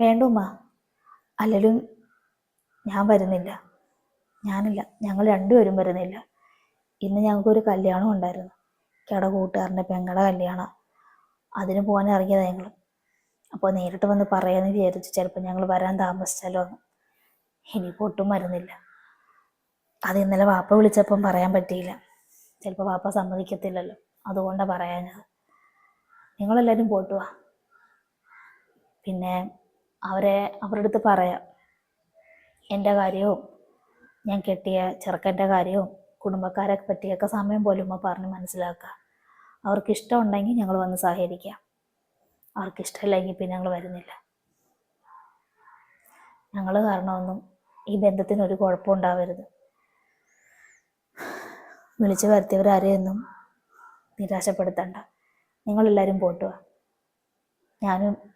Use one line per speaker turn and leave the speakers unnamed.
വേണ്ടുമ്മ അല്ലലും ഞാൻ വരുന്നില്ല. ഞാനില്ല. ഞങ്ങൾ രണ്ടുപേരും വരുന്നില്ല. ഇന്ന് ഞങ്ങൾക്കൊരു കല്യാണം ഉണ്ടായിരുന്നു. കട കൂട്ടുകാരന്റെ പെങ്ങളുടെ കല്യാണം. അതിന് പോകാൻ ഇറങ്ങിയതാണ് ഞങ്ങൾ അപ്പോൾ നേരിട്ട് വന്ന് പറയാമെന്ന് വിചാരിച്ചു ചിലപ്പോൾ ഞങ്ങൾ വരാൻ താമസിച്ചാലോ എന്ന് ഇനിയിപ്പോൾ ഒട്ടും വരുന്നില്ല. അത് ഇന്നലെ വാപ്പ വിളിച്ചപ്പം പറയാൻ പറ്റിയില്ല. ചിലപ്പോൾ വാപ്പ സമ്മതിക്കത്തില്ലല്ലോ. അതുകൊണ്ടാണ് പറയാഞ്ഞത്. നിങ്ങളെല്ലാവരും പോട്ടുവാ പിന്നെ അവരെ അവരുടെ അടുത്ത് പറയാം എന്റെ കാര്യവും ഞാൻ കെട്ടിയ ചെറുക്കന്റെ കാര്യവും കുടുംബക്കാരെ പറ്റിയൊക്കെ സമയം പോലും ഉമ്മ പറഞ്ഞ് മനസ്സിലാക്കുക. അവർക്ക് ഇഷ്ടമുണ്ടെങ്കിൽ ഞങ്ങൾ വന്ന് സഹകരിക്കാം. അവർക്ക് ഇഷ്ടമില്ലെങ്കിൽ പിന്നെ ഞങ്ങൾ വരുന്നില്ല. ഞങ്ങൾ കാരണമൊന്നും ഈ ബന്ധത്തിന് ഒരു കുഴപ്പം ഉണ്ടാവരുത്. വിളിച്ചു വരുത്തിയവരാരെയൊന്നും നിരാശപ്പെടുത്തണ്ട. നിങ്ങളെല്ലാവരും പോട്ടുക ഞാനും